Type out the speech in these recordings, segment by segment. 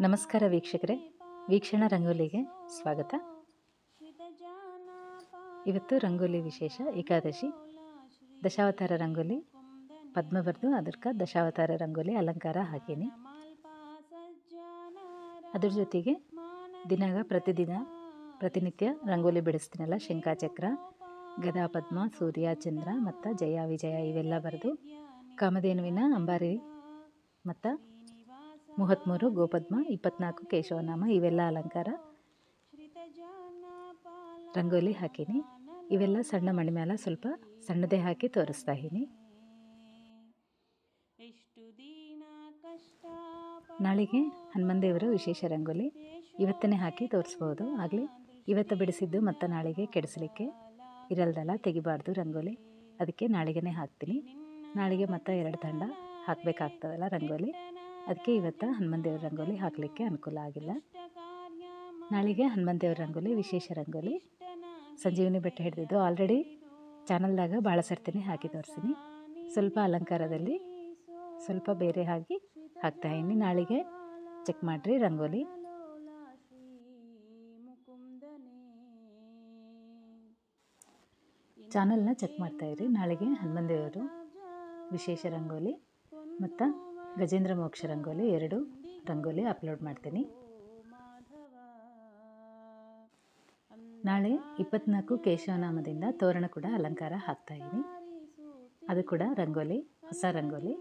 ನಮಸ್ಕಾರ ವೀಕ್ಷಕರೇ. ವೀಕ್ಷಣ ರಂಗೋಲಿಗೆ ಸ್ವಾಗತ. ಇವತ್ತು ರಂಗೋಲಿ ವಿಶೇಷ ಏಕಾದಶಿ. ದಶಾವತಾರ ರಂಗೋಲಿ ಪದ್ಮ ಬರೆದು ಅದಕ್ಕೆ ದಶಾವತಾರ ರಂಗೋಲಿ, ಅಲಂಕಾರ ಹಾಕೀನಿ ಅದ್ರ ಜೊತೆಗೆ ದಿನಾಗ ಪ್ರತಿದಿನ ಪ್ರತಿನಿತ್ಯ ರಂಗೋಲಿ ಬಿಡಿಸ್ತೀನಲ್ಲ ಶಂಕಾಚಕ್ರ ಗದಾ ಪದ್ಮ ಸೂರ್ಯ, ಚಂದ್ರ ಮತ್ತು ಜಯ, ವಿಜಯ ಇವೆಲ್ಲ ಬರೆದು ಕಾಮಧೇನುವಿನ ಅಂಬಾರಿ ಮತ್ತು ಮೂವತ್ತ್ಮೂರು, ಗೋಪದ್ಮ ಇಪ್ಪತ್ನಾಲ್ಕು ಕೇಶವನಾಮ, ಇವೆಲ್ಲ ಅಲಂಕಾರ. ರಂಗೋಲಿ ಹಾಕೀನಿ. ಇವೆಲ್ಲ ಸಣ್ಣ ಮಣಿ ಮೇಲೆ ಸ್ವಲ್ಪ ಸಣ್ಣದೇ ಹಾಕಿ ತೋರಿಸ್ತಾ ಇದ್ದೀನಿ. ನಾಳೆಗೆ ಹನುಮಾನ್ ದೇವರ ವಿಶೇಷ ರಂಗೋಲಿ. ಇವತ್ತನೇ ಹಾಕಿ ತೋರಿಸ್ಬೋದು. ಆಗಲಿ, ಇವತ್ತು ಬಿಡಿಸಿದ್ದು ಮತ್ತು ನಾಳೆಗೆ ಕೆಡಿಸಲಿಕ್ಕೆ ಇರಲ್ದಲ್ಲ, ತೆಗಿಬಾರ್ದು ರಂಗೋಲಿ. ಅದಕ್ಕೆ ನಾಳೆಗೆ ಹಾಕ್ತೀನಿ. ನಾಳೆಗೆ ಮತ್ತೆ ಎರಡು ತಂಡ ಹಾಕಬೇಕಾಗ್ತದಲ್ಲ ರಂಗೋಲಿ. ಅದಕ್ಕೆ ಇವತ್ತು ಹನುಮಾನ್ ದೇವ್ರ ರಂಗೋಲಿ ಹಾಕಲಿಕ್ಕೆ ಅನುಕೂಲ ಆಗಿಲ್ಲ. ನಾಳೆಗೆ ಹನುಮಾನ್ ದೇವ್ರ ರಂಗೋಲಿ, ವಿಶೇಷ ರಂಗೋಲಿ. ಸಂಜೀವಿನಿ ಬೆಟ್ಟ ಹಿಡಿದಿದ್ದು ಆಲ್ರೆಡಿ ಚಾನಲ್ದಾಗ ಭಾಳ ಸರ್ತಿನಿ ಹಾಕಿ ತೋರಿಸ್ತೀನಿ ಸ್ವಲ್ಪ ಅಲಂಕಾರದಲ್ಲಿ ಸ್ವಲ್ಪ ಬೇರೆ ಹಾಕಿ ಹಾಕ್ತಾ ಹಾಕ್ತಾಯಿನಿ ನಾಳೆಗೆ ಚೆಕ್ ಮಾಡಿರಿ ರಂಗೋಲಿ. ಚಾನಲ್ನ ಚೆಕ್ ಮಾಡ್ತಾಯಿರಿ ನಾಳೆಗೆ ಹನುಮನ್ ದೇವರು ವಿಶೇಷ ರಂಗೋಲಿ ಮತ್ತು ಗಜೇಂದ್ರ ಮೋಕ್ಷ ರಂಗೋಲಿ ಎರಡು ರಂಗೋಲಿ ಅಪ್ಲೋಡ್ ಮಾಡ್ತೀನಿ. ನಾಳೆ ಇಪ್ಪತ್ನಾಲ್ಕು ಕೇಶವನಾಮದಿಂದ ತೋರಣ ಕೂಡ ಅಲಂಕಾರ ಹಾಕ್ತಾಯಿದ್ದೀನಿ ಅದು ಕೂಡ ರಂಗೋಲಿ, ಹೊಸ ರಂಗೋಲಿ.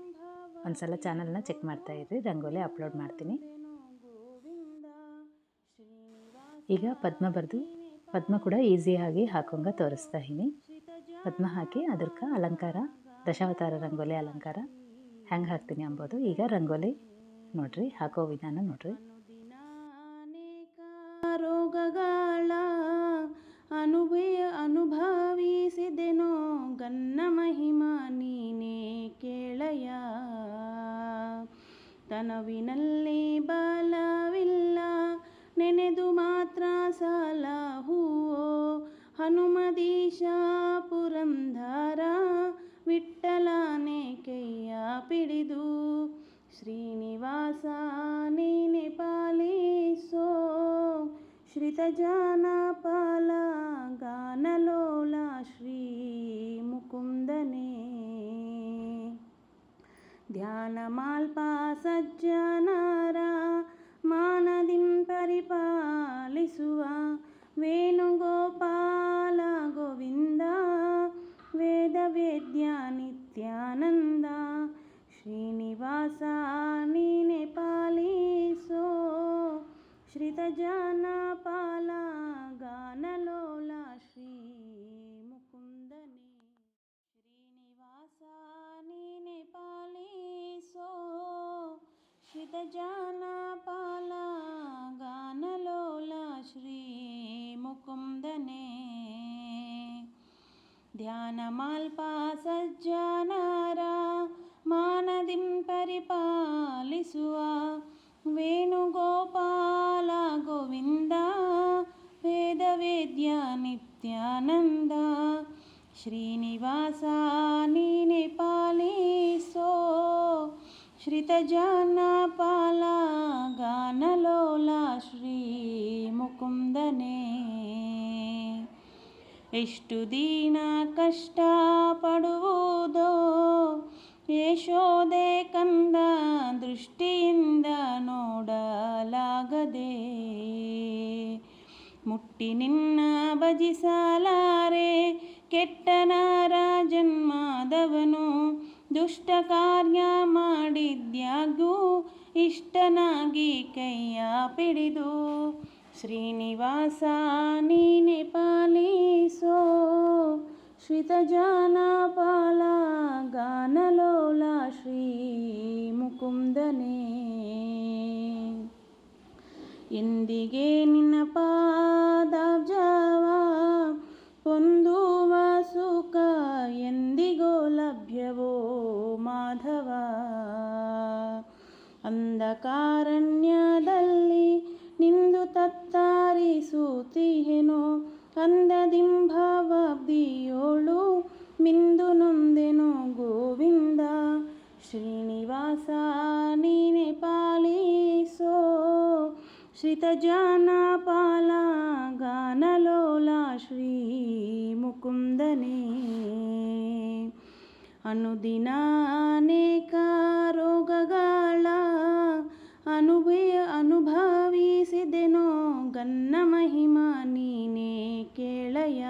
ಒಂದ್ಸಲ ಚಾನಲ್ನ ಚೆಕ್ ಮಾಡ್ತಾ ಇರ್ರಿ ರಂಗೋಲಿ ಅಪ್ಲೋಡ್ ಮಾಡ್ತೀನಿ. ಈಗ ಪದ್ಮ ಬರೆದು, ಪದ್ಮ ಕೂಡ ಈಸಿಯಾಗಿ ಹಾಕೊಂಗ ತೋರಿಸ್ತಾ ಇದ್ದೀನಿ ಪದ್ಮ ಹಾಕಿ ಅದಕ್ಕೆ ಅಲಂಕಾರ, ದಶಾವತಾರ ರಂಗೋಲಿ ಅಲಂಕಾರ. ಹೆಂಗೆ ಹಾಕ್ತೀನಿ ಅಂಬೋದು. ಈಗ ರಂಗೋಲಿ ನೋಡ್ರಿ, ಹಾಕೋ ವಿಧಾನ ನೋಡ್ರಿ. ರೋಗಗಳ ಅನುಭಯ ಅನುಭವಿಸಿದೆನೋ ಗನ್ನ ಮಹಿಮಾ ನೀನೇ ಕೇಳಯ ತನವಿನಲ್ಲಿ ಬಲವಿಲ್ಲ, ನೆನೆದು ಮಾತ್ರ ಸಾಲ ಹೂವೋ. ಹನುಮದೀಶ ಪುರಂದರ ವಿಠ್ಠಲನೆ ಕೈಯ ಪಿಡಿದು ಶ್ರೀನಿವಾಸ ನೀನೆ ಪಾಲಿಸೋ ಶ್ರಿತಜಾನಪಾಲ ಗಾನಲೋಲ ಶ್ರೀ ಮುಕುಂದನೇ ಧ್ಯಾನ ಮಾಲ್ಪ ಸಜ್ಜನರ జానాపాల గానలోల శ్రీ ముకుందనే ధ్యానమాల్పా సజ్జనారా మానదిం పరిపాలిసువ. వేణుగోపాల గోవింద వేదవేద్య నిత్యానంద. శ్రీని ಶ್ರಿತಜನಪಾಲ ಗಾನಲೋಲ ಶ್ರೀ ಮುಕುಂದನೇ. ಎಷ್ಟು ದಿನ ಕಷ್ಟ ಪಡುವುದೋ ಯಶೋದೆ ಕಂದ ದೃಷ್ಟಿಯಿಂದ ನೋಡಲಾಗದೆ. ಮುಟ್ಟಿ ನಿನ್ನ ಭಜಿಸಲಾರೆ ಕೆಟ್ಟನಾರ ಜನ್ಮಾದವನು ದುಷ್ಟ ಕಾರ್ಯ ಮಾಡಿದ್ಯಾಗೂ ಇಷ್ಟನಾಗಿ ಕೈಯ ಪಿಡಿದು ಶ್ರೀನಿವಾಸ ನೀನೆ ಪಾಲಿಸೋ. ಶ್ರಿತಜಾನಪಾಲ ಗಾನಲೋಲ ಶ್ರೀ ಮುಕುಂದನೇ. ಎಂದಿಗೆ ನಿನ್ನ ಪಾದಾಬ್ಜವ శ్రితజానాపాల ಗಾನಲೋಲ, ಶ್ರೀ ಮುಕುಂದನೆ. ಅನುದಿನ ಅನೇಕ ರೋಗಗಳ ಅನುಭೇ, ಅನುಭವಿಸಿದೆನೋ ಗನ್ನ ಮಹಿಮಾ ನೀನೇ ಕೇಳಯ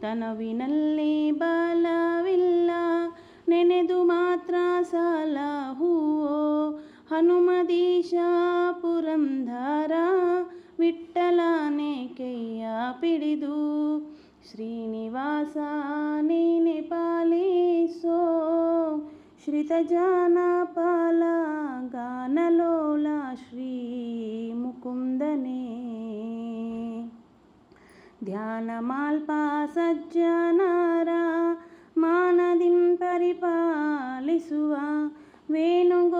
ತನವಿನಲ್ಲಿ ಬಲವಿಲ್ಲ, ನೆನೆದು ಮಾತ್ರ ಸಾಲ ಹೂವೋ ಹನುಮದೀಶ ಪುರಂದರ ವಿಠ್ಠಲನೆ ಕೈಯ ಪಿಡಿದು ಶ್ರೀನಿವಾಸ ನೀನೆ ಪಾಲಿಸೋ ಶ್ರಿತಜಾನಪಾಲ ಗಾನಲೋಲ ಶ್ರೀ ಮುಕುಂದನೇ ಧ್ಯಾನಮಾಲ್ಪ ಸಜ್ಜನರ ಮಾನದಿಂ ಪರಿಪಾಲಿಸುವ ವೇಣುಗೋಪಾಲ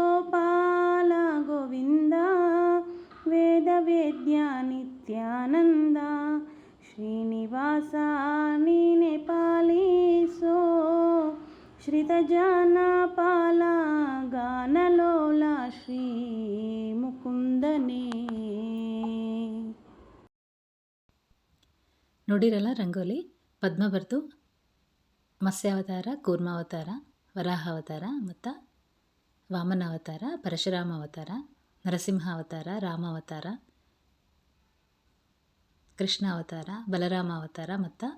ವೇದವೇದ್ಯ ನಿತ್ಯಾನಂದ ಶ್ರೀನಿವಾಸ ನೀನೆ ಪಾಲಿಸೋ. ಶ್ರಿತಜಾನಪಾಲ ಗಾನಲೋಲ ಶ್ರೀ ಮುಕುಂದನೇ. ನೋಡಿರಲ್ಲ ರಂಗೋಲಿ? ಪದ್ಮ ಬರ್ತು ಮತ್ಸ್ಯಾವತಾರ, ಕೂರ್ಮಾವತಾರ ವರಾಹ ಅವತಾರ ಮತ್ತು ವಾಮನ ಅವತಾರ ಪರಶುರಾಮ ಅವತಾರ ನರಸಿಂಹ ಅವತಾರ ರಾಮ ಅವತಾರ ಕೃಷ್ಣ ಅವತಾರ, ಬಲರಾಮ ಅವತಾರ ಮತ್ತು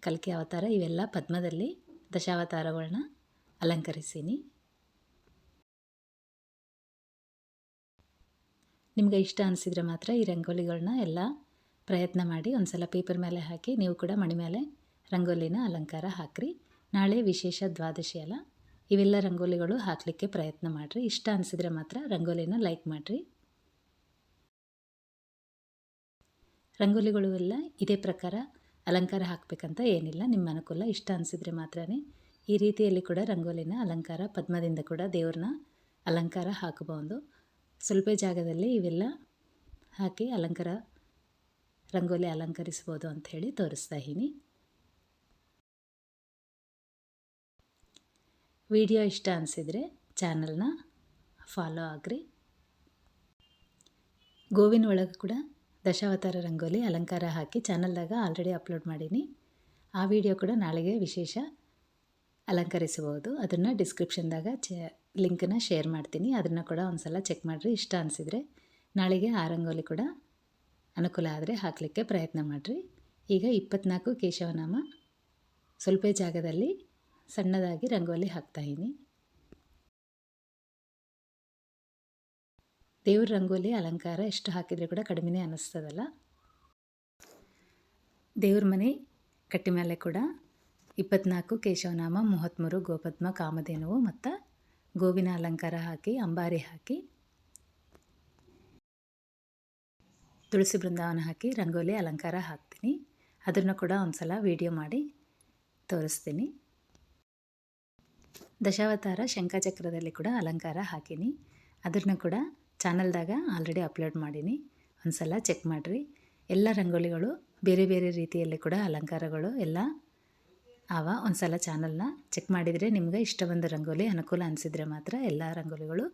ಕಲ್ಕಿ ಅವತಾರ, ಇವೆಲ್ಲ ಪದ್ಮದಲ್ಲಿ ದಶಾವತಾರಗಳನ್ನ ಅಲಂಕರಿಸೀನಿ. ನಿಮ್ಗೆ ಇಷ್ಟ ಅನಿಸಿದರೆ ಮಾತ್ರ ಈ ರಂಗೋಲಿಗಳನ್ನ ಎಲ್ಲ ಪ್ರಯತ್ನ ಮಾಡಿ ಒಂದು ಸಲ ಪೇಪರ್ ಮೇಲೆ ಹಾಕಿ ನೀವು ಕೂಡ ಮಣಿ ಮೇಲೆ ರಂಗೋಲಿನ ಅಲಂಕಾರ ಹಾಕ್ರಿ. ನಾಳೆ ವಿಶೇಷ ದ್ವಾದಶಿ ಅಲ್ಲ, ಇವೆಲ್ಲ ರಂಗೋಲಿಗಳು ಹಾಕಲಿಕ್ಕೆ ಪ್ರಯತ್ನ ಮಾಡಿರಿ. ಇಷ್ಟ ಅನಿಸಿದರೆ ಮಾತ್ರ ರಂಗೋಲಿನ ಲೈಕ್ ಮಾಡಿರಿ. ರಂಗೋಲಿಗಳು ಎಲ್ಲ ಇದೇ ಪ್ರಕಾರ ಅಲಂಕಾರ ಹಾಕಬೇಕಂತ ಏನಿಲ್ಲ. ನಿಮ್ಮ ಅನುಕೂಲ, ಇಷ್ಟ ಅನಿಸಿದರೆ ಮಾತ್ರ ಈ ರೀತಿಯಲ್ಲಿ ಕೂಡ ರಂಗೋಲಿನ ಅಲಂಕಾರ, ಪದ್ಮದಿಂದ ಕೂಡ ದೇವ್ರನ್ನ ಅಲಂಕಾರ ಹಾಕಬಹುದು. ಸ್ವಲ್ಪ ಜಾಗದಲ್ಲಿ ಇವೆಲ್ಲ ಹಾಕಿ ಅಲಂಕಾರ, ರಂಗೋಲಿ ಅಲಂಕರಿಸ್ಬೋದು ಅಂಥೇಳಿ ತೋರಿಸ್ತಾ ಇದ್ದೀನಿ. ವಿಡಿಯೋ ಇಷ್ಟ ಅನಿಸಿದರೆ ಚಾನಲ್ನ ಫಾಲೋ ಆಗ್ರಿ. ಗೋವಿನ ಒಳಗೆ ಕೂಡ ದಶಾವತಾರ ರಂಗೋಲಿ ಅಲಂಕಾರ ಹಾಕಿ ಚಾನಲ್ದಾಗ ಆಲ್ರೆಡಿ ಅಪ್ಲೋಡ್ ಮಾಡೀನಿ. ಆ ವಿಡಿಯೋ ಕೂಡ ನಾಳೆಗೆ ವಿಶೇಷ ಅಲಂಕರಿಸಬಹುದು. ಅದನ್ನು ಡಿಸ್ಕ್ರಿಪ್ಷನ್ದಾಗ ಚ, ಲಿಂಕನ್ನ ಶೇರ್ ಮಾಡ್ತೀನಿ. ಅದನ್ನು ಕೂಡ ಒಂದು ಸಲ ಚೆಕ್ ಮಾಡಿರಿ, ಇಷ್ಟ ಅನಿಸಿದರೆ. ನಾಳೆಗೆ ಆ ರಂಗೋಲಿ ಕೂಡ ಅನುಕೂಲ ಆದರೆ ಹಾಕಲಿಕ್ಕೆ ಪ್ರಯತ್ನ ಮಾಡಿರಿ. ಈಗ ಇಪ್ಪತ್ನಾಲ್ಕು ಕೇಶವನಾಮ. ಸ್ವಲ್ಪ ಜಾಗದಲ್ಲಿ ಸಣ್ಣದಾಗಿ ರಂಗೋಲಿ ಹಾಕ್ತಾಯಿನಿ ದೇವ್ರ ರಂಗೋಲಿ ಅಲಂಕಾರ ಎಷ್ಟು ಹಾಕಿದರೆ ಕೂಡ ಕಡಿಮೆನೇ ಅನ್ನಿಸ್ತದಲ್ಲ ದೇವ್ರ ಮನೆ ಕಟ್ಟಿ ಮೇಲೆ ಕೂಡ ಇಪ್ಪತ್ನಾಲ್ಕು ಕೇಶವನಾಮ ಮೂವತ್ತ್ಮೂರು ಗೋಪದ್ಮ, ಕಾಮಧೇನುವು ಮತ್ತು ಗೋವಿನ ಅಲಂಕಾರ ಹಾಕಿ, ಅಂಬಾರಿ ಹಾಕಿ, ತುಳಸಿ ಬೃಂದಾವನ ಹಾಕಿ ರಂಗೋಲಿ ಅಲಂಕಾರ ಹಾಕ್ತೀನಿ. ಅದನ್ನು ಕೂಡ ಒಂದು ವೀಡಿಯೋ ಮಾಡಿ ತೋರಿಸ್ತೀನಿ. ದಶಾವತಾರ ಶಂಖಚಕ್ರದಲ್ಲಿ ಕೂಡ ಅಲಂಕಾರ ಹಾಕೀನಿ. ಅದನ್ನು ಕೂಡ ಚಾನಲ್ದಾಗ ಆಲ್ರೆಡಿ ಅಪ್ಲೋಡ್ ಮಾಡೀನಿ. ಒಂದು ಸಲ ಚೆಕ್ ಮಾಡಿರಿ. ಎಲ್ಲ ರಂಗೋಲಿಗಳು ಬೇರೆ ಬೇರೆ ರೀತಿಯಲ್ಲಿ ಕೂಡ ಅಲಂಕಾರಗಳು ಎಲ್ಲ ಅವ ಒಂದು ಸಲ ಚಾನಲ್ನ ಚೆಕ್ ಮಾಡಿದರೆ ನಿಮ್ಗೆ ಇಷ್ಟ ಬಂದ ರಂಗೋಲಿ ಅನುಕೂಲ ಅನಿಸಿದರೆ ಮಾತ್ರ ಎಲ್ಲ ರಂಗೋಲಿಗಳು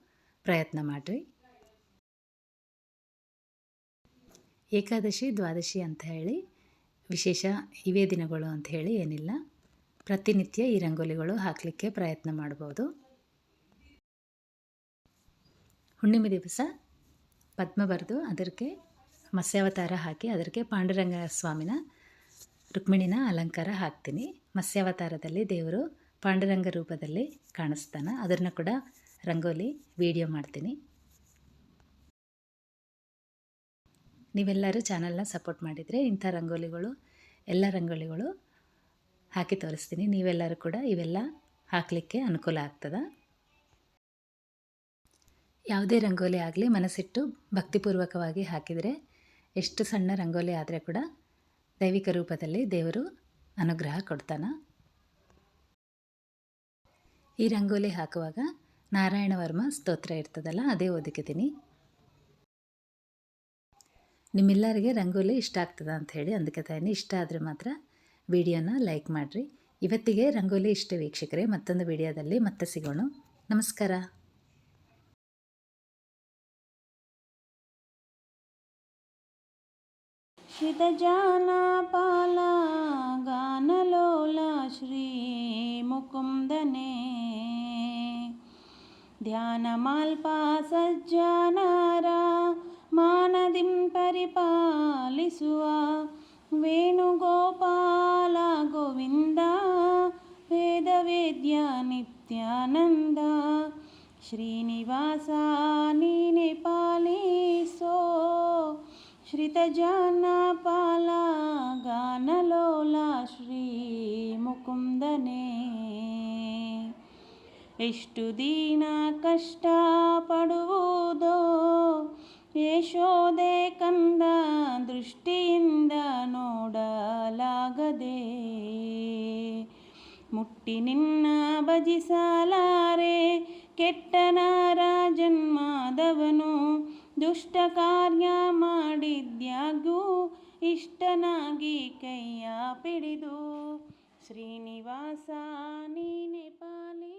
ಪ್ರಯತ್ನ ಮಾಡಿರಿ. ಏಕಾದಶಿ, ದ್ವಾದಶಿ ಅಂತ ಹೇಳಿ ವಿಶೇಷ ಇವೇ ದಿನಗಳು ಅಂತ ಹೇಳಿ ಏನಿಲ್ಲ. ಪ್ರತಿನಿತ್ಯ ಈ ರಂಗೋಲಿಗಳು ಹಾಕಲಿಕ್ಕೆ ಪ್ರಯತ್ನ ಮಾಡ್ಬೋದು. ಹುಣ್ಣಿಮೆ ದಿವಸ ಪದ್ಮ ಬರೆದು ಅದಕ್ಕೆ ಮತ್ಸ್ಯಾವತಾರ ಹಾಕಿ ಅದಕ್ಕೆ ಪಾಂಡುರಂಗ ಸ್ವಾಮಿನ ರುಕ್ಮಿಣಿನ ಅಲಂಕಾರ ಹಾಕ್ತೀನಿ. ಮತ್ಸ್ಯಾವತಾರದಲ್ಲಿ ದೇವರು ಪಾಂಡುರಂಗ ರೂಪದಲ್ಲಿ ಕಾಣಿಸ್ತಾನೆ. ಅದನ್ನು ಕೂಡ ರಂಗೋಲಿ ವಿಡಿಯೋ ಮಾಡ್ತೀನಿ. ನೀವೆಲ್ಲರೂ ಚಾನಲ್ನ ಸಪೋರ್ಟ್ ಮಾಡಿದರೆ ಇಂಥ ರಂಗೋಲಿಗಳು, ಎಲ್ಲ ರಂಗೋಲಿಗಳು ಹಾಕಿ ತೋರಿಸ್ತೀನಿ. ನೀವೆಲ್ಲರೂ ಕೂಡ ಇವೆಲ್ಲ ಹಾಕಲಿಕ್ಕೆ ಅನುಕೂಲ ಆಗ್ತದೆ? ಯಾವುದೇ ರಂಗೋಲಿ ಆಗಲಿ ಮನಸ್ಸಿಟ್ಟು ಭಕ್ತಿಪೂರ್ವಕವಾಗಿ ಹಾಕಿದರೆ ಎಷ್ಟು ಸಣ್ಣ ರಂಗೋಲಿ ಆದರೆ ಕೂಡ ದೈವಿಕ ರೂಪದಲ್ಲಿ ದೇವರು ಅನುಗ್ರಹ ಕೊಡ್ತಾನೆ. ಈ ರಂಗೋಲಿ ಹಾಕುವಾಗ ನಾರಾಯಣ ವರ್ಮ ಸ್ತೋತ್ರ ಇರ್ತದಲ್ಲ, ಅದೇ ಓದಿಕಿದ್ದೀನಿ ನಿಮ್ಮೆಲ್ಲರಿಗೆ ರಂಗೋಲಿ ಇಷ್ಟ ಆಗ್ತದ ಅಂತ ಹೇಳಿ ಅದಕ್ಕೆ ತಾಯಿನಿ, ಇಷ್ಟ ಆದರೆ ಮಾತ್ರ ವಿಡಿಯೋನ ಲೈಕ್ ಮಾಡಿರಿ. ಇವತ್ತಿಗೆ ರಂಗೋಲಿ ಇಷ್ಟ ವೀಕ್ಷಕರೇ, ಮತ್ತೊಂದು ವಿಡಿಯೋದಲ್ಲಿ ಮತ್ತೆ ಸಿಗೋಣ. ನಮಸ್ಕಾರ. ಶ್ರಿತಜಾನಪಾಲ ಗಾನಲೋಲ ಶ್ರೀ ಮುಕುಂದನೇ ಧ್ಯಾನಮಾಲ್ಪಾ ಸಜ್ಜನರ ಮಾನದಿಂ ಪರಿಪಾಲಿಸುವ ವೇಣುಗೋಪಾಲ ಗೋವಿಂದ ವೇದವೇದ್ಯ ನಿತ್ಯಾನಂದ ಶ್ರೀನಿವಾಸ ನೀನೆ ಪಾಲಿಸೋ ಶ್ರಿತಜಾನಪಾಲ ಗಾನಲೋಲ ಶ್ರೀ ಮುಕುಂದನೇ. ಎಷ್ಟು ದಿನ ಕಷ್ಟ ಪಡುವುದೋ ಯಶೋದೆ ಕಂದ ದೃಷ್ಟಿಯಿಂದ ನೋಡಲಾಗದೆ. ಮುಟ್ಟಿ ನಿನ್ನ ಭಜಿಸಲಾರೆ ಕೆಟ್ಟನ ಜನ್ಮದವನು ದುಷ್ಟ ಕಾರ್ಯ ಮಾಡಿದ್ಯಾಗೂ ಇಷ್ಟನಾಗಿ ಕೈಯ ಪಿಡಿದು. ಶ್ರೀನಿವಾಸ ನೀನೆ ಪಾಲ